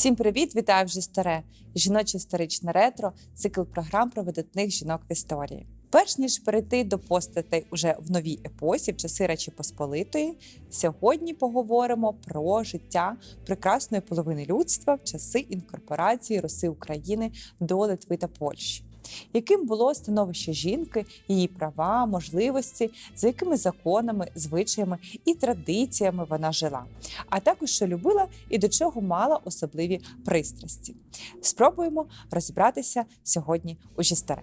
Всім привіт! Вітаю вже старе! Жіноче історичне ретро, цикл програм про видатних жінок в історії. Перш ніж перейти до постатей уже в новій епосі, в часи Речі Посполитої, сьогодні поговоримо про життя прекрасної половини людства в часи інкорпорації Руси України до Литви та Польщі. Яким було становище жінки, її права, можливості, за якими законами, звичаями і традиціями вона жила, а також що любила і до чого мала особливі пристрасті. Спробуємо розібратися сьогодні у Жістаре.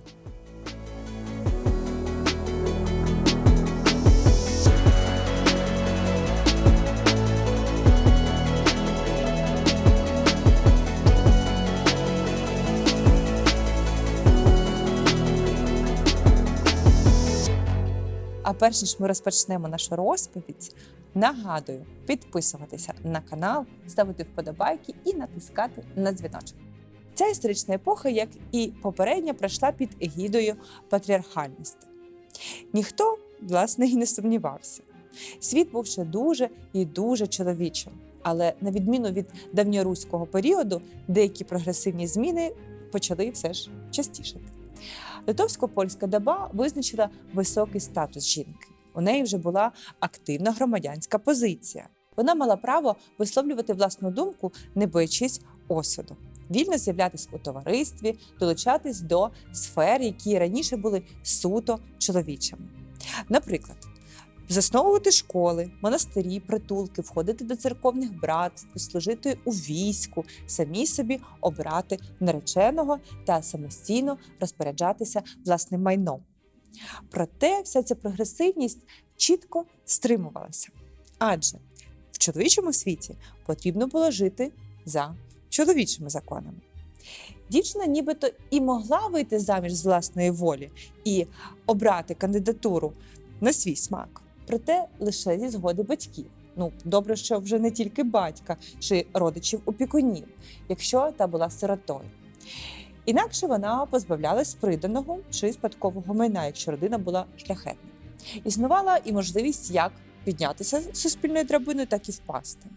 Перш ніж ми розпочнемо нашу розповідь, нагадую підписуватися на канал, ставити вподобайки і натискати на дзвіночок. Ця історична епоха, як і попередня, пройшла під егідою патріархальності. Ніхто, власне, і не сумнівався. Світ був ще дуже і дуже чоловічим. Але на відміну від давньоруського періоду, деякі прогресивні зміни почали все ж частішати. Литовсько-польська доба визначила високий статус жінки. У неї вже була активна громадянська позиція. Вона мала право висловлювати власну думку, не боячись осуду, вільно з'являтись у товаристві, долучатись до сфер, які раніше були суто чоловічими. Наприклад, засновувати школи, монастирі, притулки, входити до церковних братств, служити у війську, самі собі обрати нареченого та самостійно розпоряджатися власним майном. Проте вся ця прогресивність чітко стримувалася. Адже в чоловічому світі потрібно було жити за чоловічими законами. Дівчина нібито і могла вийти заміж з власної волі і обрати кандидатуру на свій смак, проте лише зі згоди батьків. Ну, добре, що вже не тільки батька чи родичів опікунів, якщо та була сиротою. Інакше вона позбавлялась приданого чи спадкового майна, якщо родина була шляхетна. Існувала і можливість як піднятися з суспільною драбиною, так і впасти.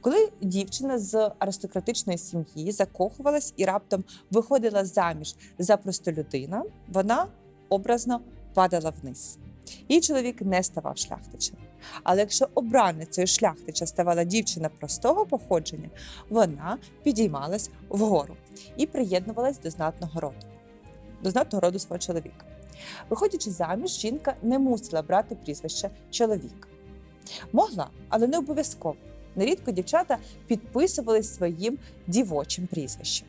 Коли дівчина з аристократичної сім'ї закохувалась і раптом виходила заміж за простолюдина, вона образно падала вниз. Її чоловік не ставав шляхтичем. Але якщо обраницею шляхтича ставала дівчина простого походження, вона підіймалась вгору і приєднувалась до знатного роду, до знатного роду свого чоловіка. Виходячи заміж, жінка не мусила брати прізвище чоловіка. Могла, але не обов'язково. Нерідко дівчата підписувались своїм дівочим прізвищем.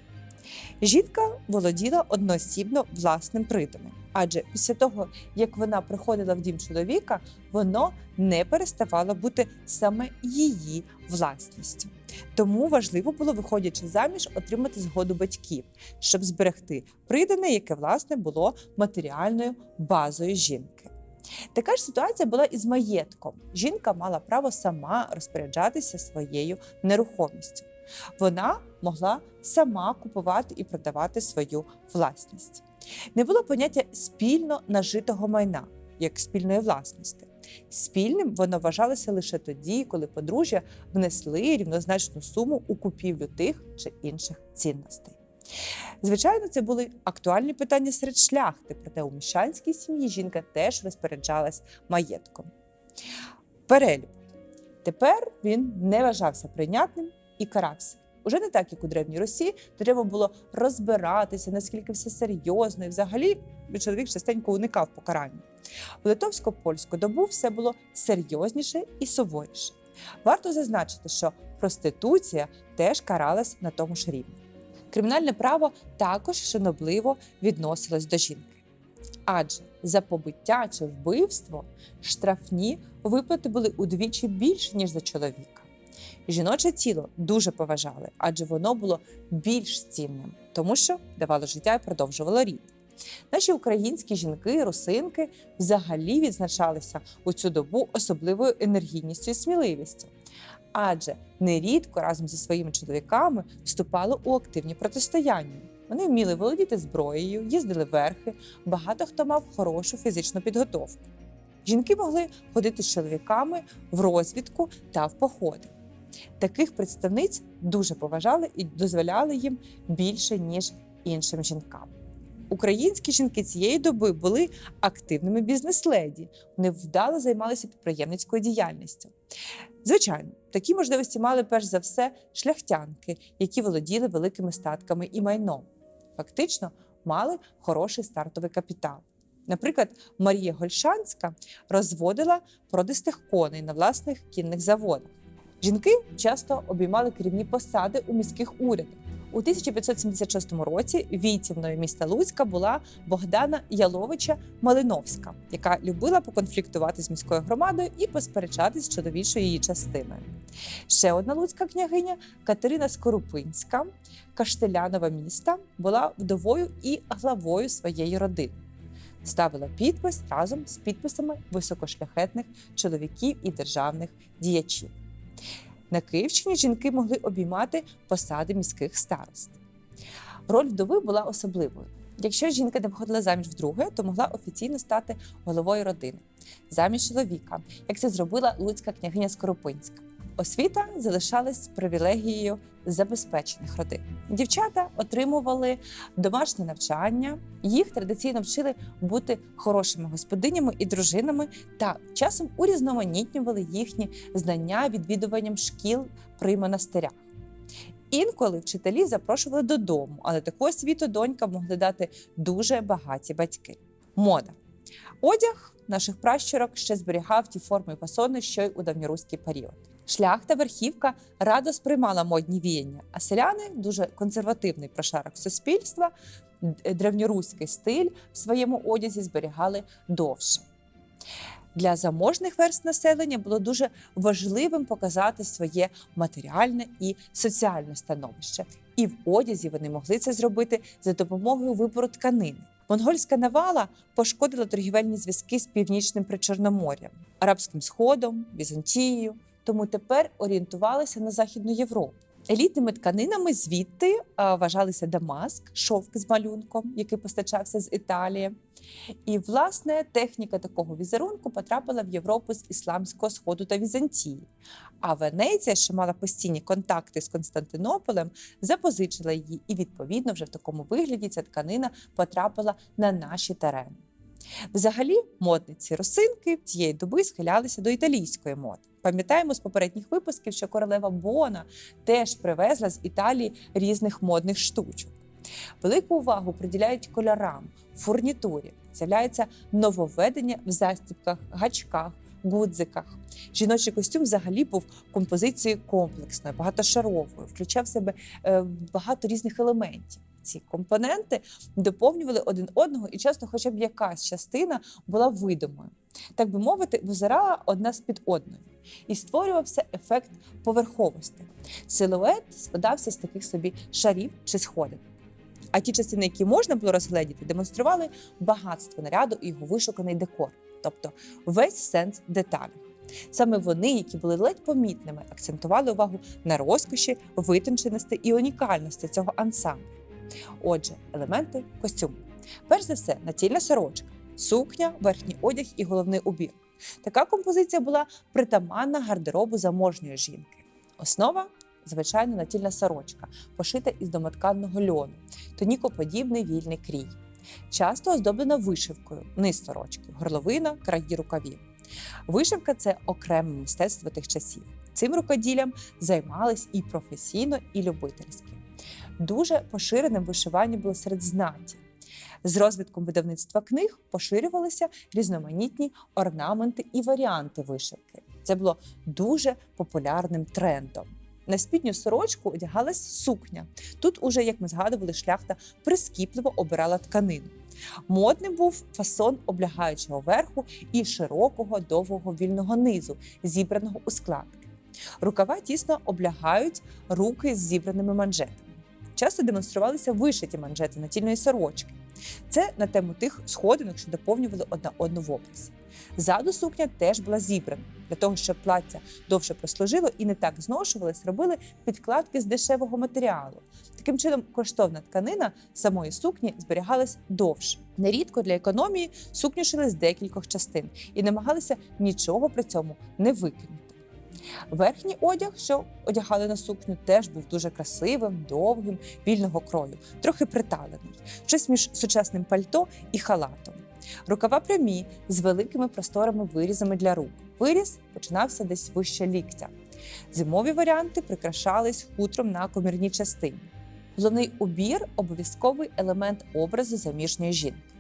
Жінка володіла одноосібно власним приданым, адже після того, як вона приходила в дім чоловіка, воно не переставало бути саме її власністю. Тому важливо було, виходячи заміж, отримати згоду батьків, щоб зберегти придане, яке власне було матеріальною базою жінки. Така ж ситуація була і з маєтком. Жінка мала право сама розпоряджатися своєю нерухомістю. Вона могла сама купувати і продавати свою власність. Не було поняття спільно нажитого майна як спільної власності. Спільним воно вважалося лише тоді, коли подружжя внесли рівнозначну суму у купівлю тих чи інших цінностей. Звичайно, це були актуальні питання серед шляхти, проте у міщанській сім'ї жінка теж розпоряджалась маєтком. Перелюб. Тепер він не вважався прийнятним і карався. Уже не так, як у Древній Русі, де треба було розбиратися, наскільки все серйозно, і взагалі чоловік частенько уникав покарання. У литовсько-польську добу все було серйозніше і суворіше. Варто зазначити, що проституція теж каралась на тому ж рівні. Кримінальне право також шанобливо відносилось до жінки. Адже за побиття чи вбивство штрафні виплати були удвічі більше, ніж за чоловіка. Жіноче тіло дуже поважали, адже воно було більш цінним, тому що давало життя і продовжувало рід. Наші українські жінки, русинки взагалі відзначалися у цю добу особливою енергійністю і сміливістю. Адже нерідко разом зі своїми чоловіками вступали у активні протистояння. Вони вміли володіти зброєю, їздили верхи, багато хто мав хорошу фізичну підготовку. Жінки могли ходити з чоловіками в розвідку та в походи. Таких представниць дуже поважали і дозволяли їм більше, ніж іншим жінкам. Українські жінки цієї доби були активними бізнес-леді. Вони вдало займалися підприємницькою діяльністю. Звичайно, такі можливості мали перш за все шляхтянки, які володіли великими статками і майном. Фактично мали хороший стартовий капітал. Наприклад, Марія Гольшанська розводила продистих коней на власних кінних заводах. Жінки часто обіймали керівні посади у міських урядах. У 1576 році війтівною міста Луцька була Богдана Яловича Малиновська, яка любила поконфліктувати з міською громадою і посперечатись з чоловічою її частиною. Ще одна луцька княгиня Катерина Скорупинська, каштелянова міста, була вдовою і главою своєї родини. Ставила підпис разом з підписами високошляхетних чоловіків і державних діячів. На Київщині жінки могли обіймати посади міських старост. Роль вдови була особливою. Якщо жінка не виходила заміж вдруге, то могла офіційно стати головою родини, заміж чоловіка, як це зробила луцька княгиня Скоропинська. Освіта залишалась привілегією забезпечених родин. Дівчата отримували домашнє навчання, їх традиційно вчили бути хорошими господинями і дружинами та часом урізноманітнювали їхні знання відвідуванням шкіл при монастирях. Інколи вчителі запрошували додому, але таку освіту донькам могли дати дуже багаті батьки. Мода. Одяг наших пращурок ще зберігав ті форми і фасони, що й у давньоруський період. Шляхта верхівка радо сприймала модні віяння, а селяни дуже консервативний прошарок суспільства, древньоруський стиль в своєму одязі зберігали довше. Для заможних верст населення було дуже важливим показати своє матеріальне і соціальне становище. І в одязі вони могли це зробити за допомогою вибору тканини. Монгольська навала пошкодила торгівельні зв'язки з північним причорномор'ям, Арабським Сходом, Візантією, тому тепер орієнтувалися на Західну Європу. Елітними тканинами звідти вважалися дамаск, шовк з малюнком, який постачався з Італії. І, власне, техніка такого візерунку потрапила в Європу з ісламського сходу та Візантії. А Венеція, що мала постійні контакти з Константинополем, запозичила її, і відповідно вже в такому вигляді ця тканина потрапила на наші терени. Взагалі, модниці росинки цієї доби схилялися до італійської моди. Пам'ятаємо з попередніх випусків, що королева Бона теж привезла з Італії різних модних штучок. Велику увагу приділяють кольорам, фурнітурі. З'являється нововведення в застібках, гачках, гудзиках. Жіночий костюм взагалі був композицією комплексною, багатошаровою, включав в себе е, багато різних елементів. Ці компоненти доповнювали один одного, і часто, хоча б якась частина була видимою. Так би мовити, визирала одна з під одною, і створювався ефект поверховості. Силует складався з таких собі шарів чи сходин. А ті частини, які можна було розгледіти, демонстрували багатство наряду і його вишуканий декор, тобто весь сенс деталей. Саме вони, які були ледь помітними, акцентували увагу на розкоші, витонченості і унікальності цього ансамблю. Отже, елементи костюму. Перш за все, натільна сорочка, сукня, верхній одяг і головний убір. Така композиція була притаманна гардеробу заможньої жінки. Основа звичайно натільна сорочка, пошита із домотканного льону, тонікоподібний вільний крій. Часто оздоблена вишивкою, низ сорочки, горловина, краї рукавів. Вишивка це окреме мистецтво тих часів. Цим рукоділлям займались і професійно, і любительськи. Дуже поширеним вишивання було серед знаті. З розвитком видавництва книг поширювалися різноманітні орнаменти і варіанти вишивки. Це було дуже популярним трендом. На спідню сорочку одягалась сукня. Тут, уже, як ми згадували, шляхта прискіпливо обирала тканину. Модним був фасон облягаючого верху і широкого довгого вільного низу, зібраного у складки. Рукава тісно облягають руки з зібраними манжетами. Часто демонструвалися вишиті манжети натільної сорочки. Це на тему тих сходинок, що доповнювали одна одну в образі. Ззаду сукня теж була зібрана. Для того, щоб плаття довше прослужило і не так зношувалось, робили підкладки з дешевого матеріалу. Таким чином, коштовна тканина самої сукні зберігалась довше. Нерідко для економії сукню шили з декількох частин і намагалися нічого при цьому не викинути. Верхній одяг, що одягали на сукню, теж був дуже красивим, довгим, вільного крою, трохи приталений, щось між сучасним пальто і халатом. Рукава прямі з великими просторими вирізами для рук. Виріз починався десь вище ліктя. Зимові варіанти прикрашались хутром на комірній частині. Головний убір обов'язковий елемент образу заміжньої жінки.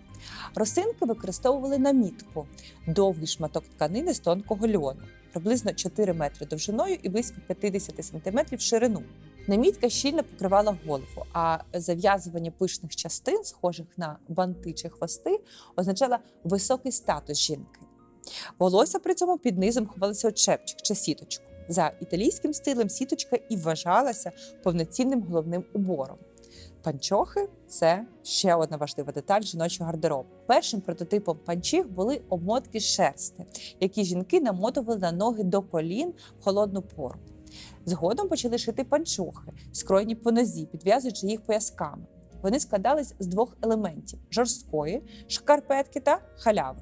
Росинки використовували намітку довгий шматок тканини з тонкого льону, приблизно 4 метри довжиною і близько 50 см ширину. Намітка щільно покривала голову, а зав'язування пишних частин, схожих на банти чи хвости, означало високий статус жінки. Волосся при цьому під низом ховалося у чепчик чи сіточку. За італійським стилем сіточка і вважалася повноцінним головним убором. Панчохи це ще одна важлива деталь жіночого гардеробу. Першим прототипом панчіх були обмотки шерсти, які жінки намотували на ноги до колін в холодну пору. Згодом почали шити панчохи, скроєні по нозі, підв'язуючи їх поясками. Вони складались з двох елементів: жорсткої, шкарпетки та халяви.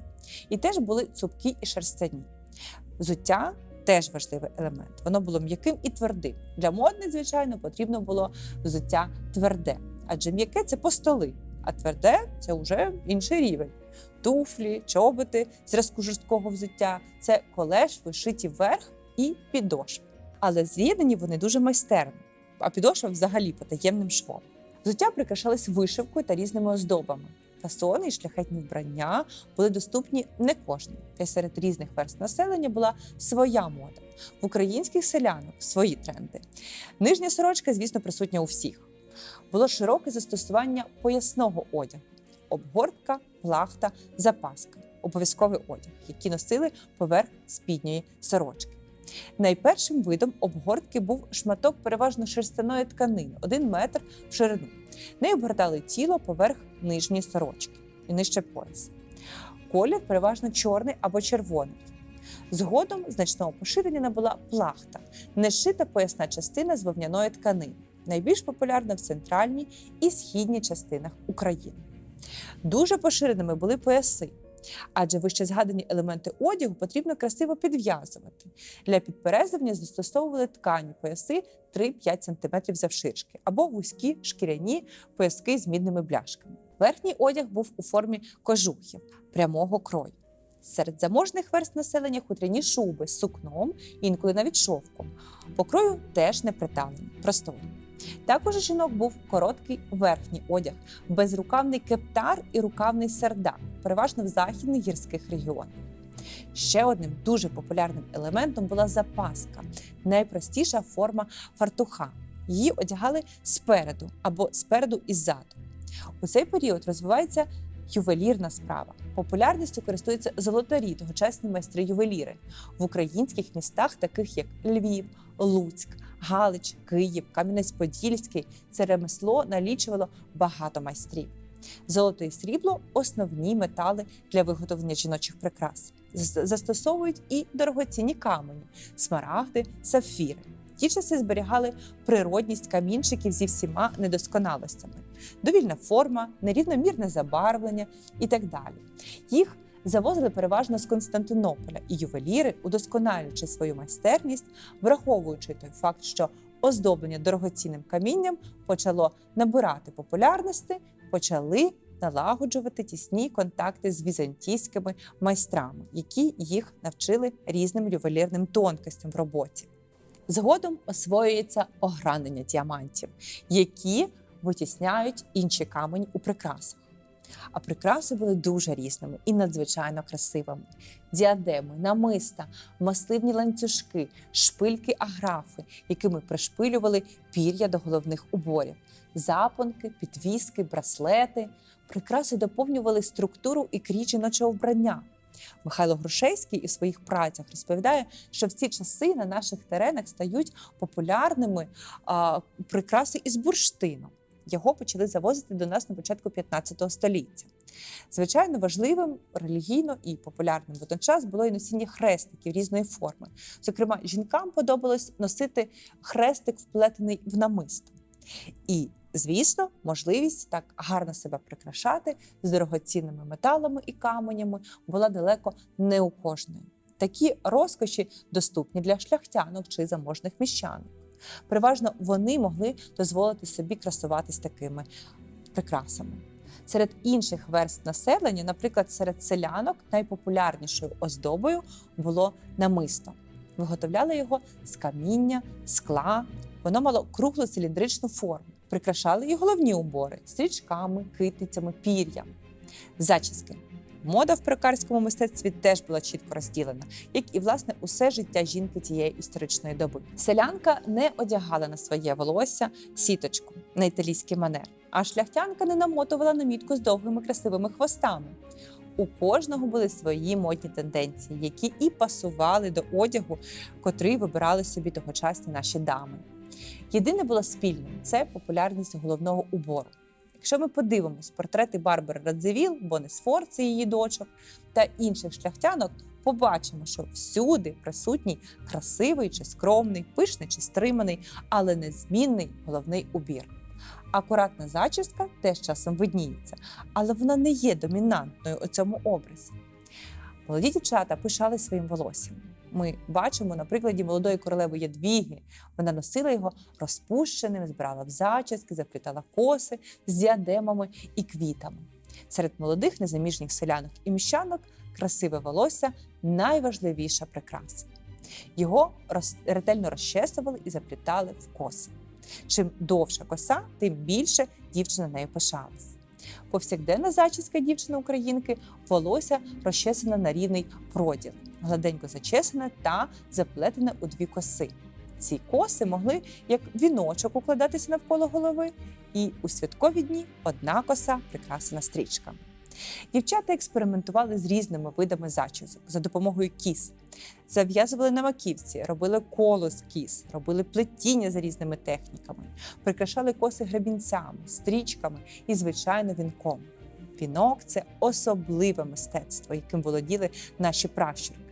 І теж були цупкі і шерстяні. Взуття теж важливий елемент. Воно було м'яким і твердим. Для модних, звичайно, потрібно було взуття тверде, адже м'яке це постоли, а тверде це вже інший рівень. Туфлі, чоботи, зразку жорсткого взуття це колеш, вишиті вверх і підошви. Але з'єднані вони дуже майстерно, а підошва взагалі потаємним швом. Взуття прикрашались вишивкою та різними оздобами. Фасони і шляхетні вбрання були доступні не кожному, та серед різних верст населення була своя мода. В українських селянок свої тренди. Нижня сорочка, звісно, присутня у всіх. Було широке застосування поясного одягу: обгортка, плахта, запаска, обов'язковий одяг, які носили поверх спідньої сорочки. Найпершим видом обгортки був шматок переважно шерстяної тканини, один метр в ширину. Нею обгортали тіло поверх нижньої сорочки і нижче пояса. Колір переважно чорний або червоний. Згодом значного поширення набула плахта, нешита поясна частина з вовняної тканини, найбільш популярна в центральній і східній частинах України. Дуже поширеними були пояси, адже вище згадані елементи одягу потрібно красиво підв'язувати. Для підперезування застосовували ткані пояси 3-5 см завширшки або вузькі шкіряні пояски з мідними бляшками. Верхній одяг був у формі кожухів прямого крою. Серед заможних верст населення хутряні шуби з сукном, інколи навіть шовком. По крою теж не приталені, просторі. Також у жінок був короткий верхній одяг, безрукавний кептар і рукавний сердак, переважно в західних гірських регіонах. Ще одним дуже популярним елементом була запаска, найпростіша форма фартуха. Її одягали спереду або спереду і ззаду. У цей період розвивається ювелірна справа. Популярністю користуються золотарі, тогочасні майстри-ювеліри в українських містах, таких як Львів, Луцьк, Галич, Київ, Кам'янець-Подільський. Це ремесло налічувало багато майстрів. Золото і срібло основні метали для виготовлення жіночих прикрас. Застосовують і дорогоцінні камені, смарагди, сапфіри. Ті часи зберігали природність камінчиків зі всіма недосконалостями, довільна форма, нерівномірне забарвлення і так далі. Їх завозили переважно з Константинополя, і ювеліри, удосконалюючи свою майстерність, враховуючи той факт, що оздоблення дорогоцінним камінням почало набирати популярності, почали налагоджувати тісні контакти з візантійськими майстрами, які їх навчили різним ювелірним тонкостям в роботі. Згодом освоюється огранення діамантів, які витісняють інші камені у прикрасах. А прикраси були дуже різними і надзвичайно красивими: діадеми, намиста, масивні ланцюжки, шпильки аграфи, якими пришпилювали пір'я до головних уборів, запонки, підвіски, браслети. Прикраси доповнювали структуру і крій жіночого вбрання. Михайло Грушевський у своїх працях розповідає, що в ці часи на наших теренах стають популярними а, прикраси із бурштину. Його почали завозити до нас на початку 15 століття. Звичайно, важливим релігійно і популярним водночас було і носіння хрестиків різної форми. Зокрема, жінкам подобалось носити хрестик, вплетений в намисто. І, звісно, можливість так гарно себе прикрашати з дорогоцінними металами і каменями була далеко не у кожної. такі розкоші доступні для шляхтянок чи заможних міщанок. Переважно вони могли дозволити собі красуватись такими прикрасами. Серед інших верст населення, наприклад, серед селянок, найпопулярнішою оздобою було намисто. Виготовляли його з каміння, скла. Воно мало круглу циліндричну форму. Прикрашали і головні убори стрічками, китицями, пір'ям. Зачіски. Мода в перукарському мистецтві теж була чітко розділена, як і власне усе життя жінки тієї історичної доби. Селянка не одягала на своє волосся сіточку на італійський манер, а шляхтянка не намотувала намітку з довгими красивими хвостами. У кожного були свої модні тенденції, які і пасували до одягу, котрий вибирали собі тогочасні наші дами. Єдине було спільним це популярність головного убору. Якщо ми подивимось портрети Барбари Радзивіл, Бони Сфорци, її дочок та інших шляхтянок, побачимо, що всюди присутній красивий чи скромний, пишний чи стриманий, але незмінний головний убір. Акуратна зачістка теж часом видніється, але вона не є домінантною у цьому образі. Молоді дівчата пишали своїм волоссям. Ми бачимо на прикладі молодої королеви Ядвіги. Вона носила його розпущеним, збирала в зачіски, заплітала коси з діадемами і квітами. Серед молодих незаміжніх селянок і міщанок красиве волосся найважливіша прикраса. Його роз... ретельно розчесували і заплітали в коси. Чим довша коса, тим більше дівчина нею пишалась. Повсякденна зачіска дівчини-українки волосся розчесане на рівний проділ, гладенько зачесане та заплетене у дві коси. Ці коси могли як віночок укладатися навколо голови, і у святкові дні одна коса прикрасена стрічками. Дівчата експериментували з різними видами зачісок за допомогою кіс. Зав'язували на маківці, робили коло з кіс, робили плетіння за різними техніками, прикрашали коси гребінцями, стрічками і, звичайно, вінком. Вінок це особливе мистецтво, яким володіли наші пращурки.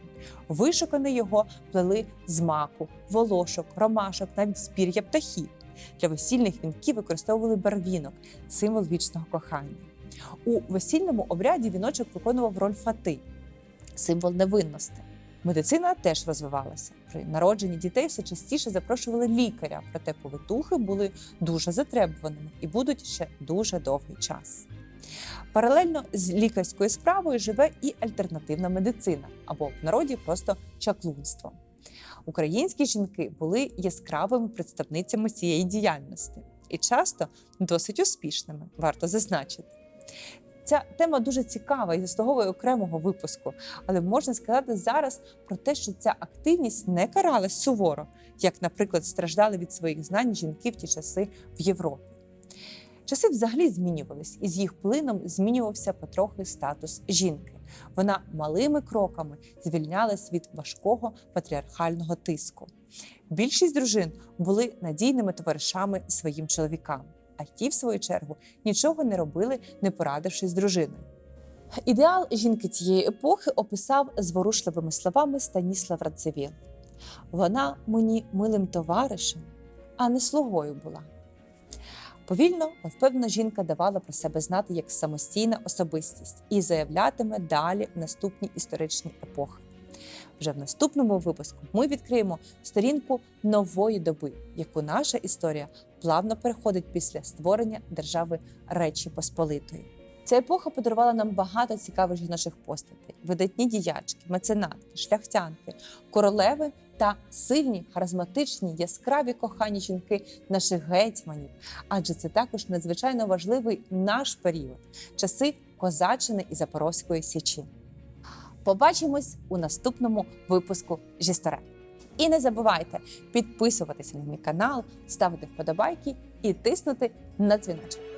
Вишукане його плели з маку, волошок, ромашок, навіть з птахів. Для весільних вінків використовували барвінок, символ вічного кохання. У весільному обряді віночок виконував роль фати, символ невинності. Медицина теж розвивалася. При народженні дітей все частіше запрошували лікаря, проте повитухи були дуже затребуваними і будуть ще дуже довгий час. Паралельно з лікарською справою живе і альтернативна медицина, або в народі просто чаклунство. Українські жінки були яскравими представницями цієї діяльності і часто досить успішними, варто зазначити. Ця тема дуже цікава і заслуговує окремого випуску, але можна сказати зараз про те, що ця активність не каралась суворо, як, наприклад, страждали від своїх знань жінки в ті часи в Європі. Часи взагалі змінювались, і з їх плином змінювався потрохи статус жінки. Вона малими кроками звільнялась від важкого патріархального тиску. Більшість дружин були надійними товаришами своїм чоловікам, а ті, в свою чергу, нічого не робили, не порадившись з дружиною. Ідеал жінки цієї епохи описав зворушливими словами Станіслав Радзивіл. Вона мені милим товаришем, а не слугою була. Повільно, але впевнена жінка давала про себе знати як самостійна особистість і заявлятиме далі в наступні історичні епохи. Вже в наступному випуску ми відкриємо сторінку нової доби, яку наша історія плавно переходить після створення держави Речі Посполитої. Ця епоха подарувала нам багато цікавих жіночих постатей: видатні діячки, меценатки, шляхтянки, королеви та сильні, харизматичні, яскраві кохані жінки наших гетьманів. Адже це також надзвичайно важливий наш період часи Козаччини і Запорозької Січі. Побачимось у наступному випуску Жісторе. І не забувайте підписуватися на мій канал, ставити вподобайки і тиснути на дзвіночок.